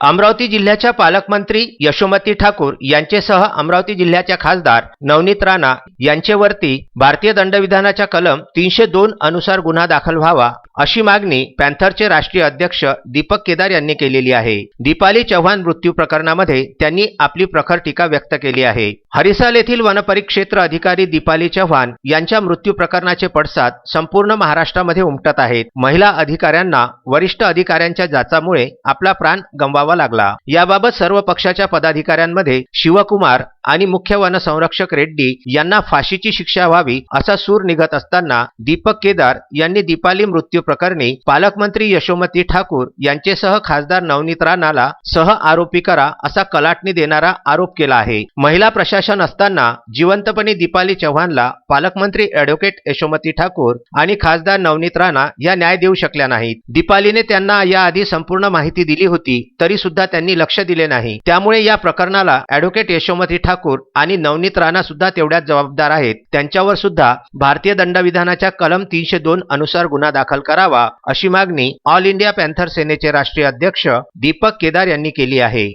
अमरावती जिल्ह्याच्या पालकमंत्री यशोमती ठाकूर यांचेसह अमरावती जिल्ह्याच्या खासदार नवनीत राणा यांचेवरती भारतीय दंडविधानाच्या कलम तीनशे दोन अनुसार गुन्हा दाखल व्हावा अशी मागणी पॅन्थरचे राष्ट्रीय अध्यक्ष दीपक केदार यांनी केलेली आहे. दीपाली चव्हाण मृत्यू प्रकरणामध्ये त्यांनी आपली प्रखर टीका व्यक्त केली आहे. हरिसाल येथील वनपरिक्षेत्र अधिकारी दीपाली चव्हाण यांच्या मृत्यू प्रकरणाचे पडसाद संपूर्ण महाराष्ट्रामध्ये उमटत आहेत. महिला अधिकाऱ्यांना वरिष्ठ अधिकाऱ्यांच्या जाचामुळे आपला प्राण गमवावा लागला. याबाबत सर्व पक्षाच्या पदाधिकाऱ्यांमध्ये शिवकुमार आणि मुख्य वनसंरक्षक रेड्डी यांना फाशीची शिक्षा व्हावी असा सूर निघत असताना दीपक केदार यांनी दीपाली मृत्यू प्रकरणी पालकमंत्री यशोमती ठाकूर यांचेसह खासदार नवनीत राणाला सह आरोपी करा असा कलाटणी देणारा आरोप केला आहे. महिला प्रशासन असताना जिवंतपणे दीपाली चव्हाणला पालकमंत्री अॅडव्होकेट यशोमती ठाकूर आणि खासदार नवनीत राणा या न्याय देऊ शकल्या नाहीत. दीपालीने त्यांना याआधी संपूर्ण माहिती दिली होती तरी सुद्धा त्यांनी लक्ष दिले नाही. त्यामुळे या प्रकरणाला अॅडव्होकेट यशोमती ठाकूर आणि नवनीत राणा सुद्धा तेवढ्याच जबाबदार आहेत. त्यांच्यावर सुद्धा भारतीय दंडविधानाच्या कलम तीनशे दोन अनुसार गुन्हा दाखल करावा अशी मागणी ऑल इंडिया पॅन्थर सेनेचे राष्ट्रीय अध्यक्ष दीपक केदार यांनी केली आहे.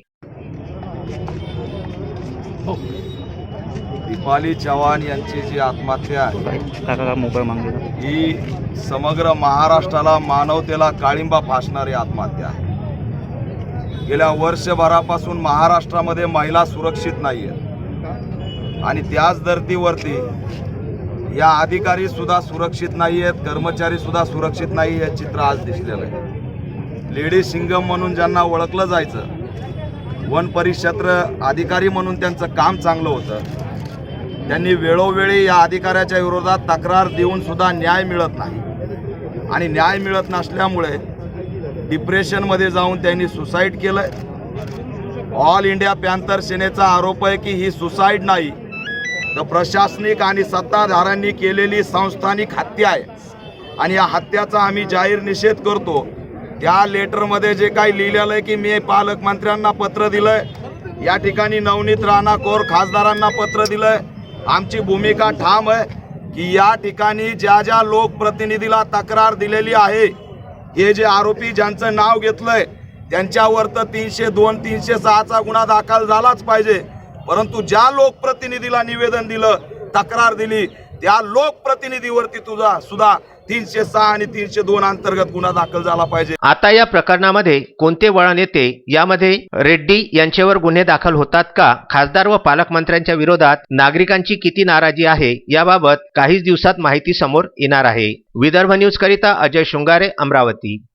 दीपाली चव्हाण यांची जी आत्महत्या आहे ही समग्र महाराष्ट्राला मानवतेला काळिंबा फासणारी आत्महत्या आहे. गेल्या वर्षभरापासून महाराष्ट्रामध्ये महिला सुरक्षित नाही आहेत आणि त्याच धर्तीवरती या अधिकारी सुद्धा सुरक्षित नाही आहेत कर्मचारी सुद्धा सुरक्षित नाही हे चित्र आज दिसलेलं आहे. लेडी सिंगम म्हणून ज्यांना ओळखलं जायचं वन परिक्षेत्र अधिकारी म्हणून त्यांचं काम चांगलं होतं. त्यांनी वेळोवेळी या अधिकाऱ्याच्या विरोधात तक्रार देऊन सुद्धा न्याय मिळत नाही. आणि न्याय मिळत नसल्यामुळे डिप्रेशनमध्ये जाऊन त्यांनी सुसाईड केलं ऑल इंडिया पॅन्थर सेनेचा आरोप आहे की ही सुसाईड नाही तर प्रशासनिक आणि सत्ताधाऱ्यांनी केलेली संस्थानिक हत्या आहे. आणि या हत्याचा आम्ही जाहीर निषेध करतो. त्या लेटरमध्ये जे काही लिहिलेलं आहे की मी पालकमंत्र्यांना पत्र दिलंय या ठिकाणी नवनीत राणा कोर खासदारांना पत्र दिलंय. आमची भूमिका ठाम आहे की या ठिकाणी ज्या ज्या लोकप्रतिनिधीला तक्रार दिलेली आहे हे जे आरोपी ज्यांचं नाव घेतलंय त्यांच्यावर तर तीनशे दोन तीनशे सहाचा गुन्हा दाखल झालाच पाहिजे. परंतु ज्या लोकप्रतिनिधीला निवेदन दिलं तक्रार दिली त्या लोकप्रतिनिधीवरती तुझा सुद्धा तीनशे सहा आणि तीनशे दोन अंतर्गत गुन्हा दाखल झाला पाहिजे. आता या प्रकरणामध्ये कोणते वळण येते? यामध्ये रेड्डी यांच्यावर गुन्हे दाखल होतात का? खासदार व पालकमंत्र्यांच्या विरोधात नागरिकांची किती नाराजी आहे? याबाबत काहीच दिवसात माहिती समोर येणार आहे. विदर्भ न्यूज करिता अजय शृंगारे अमरावती.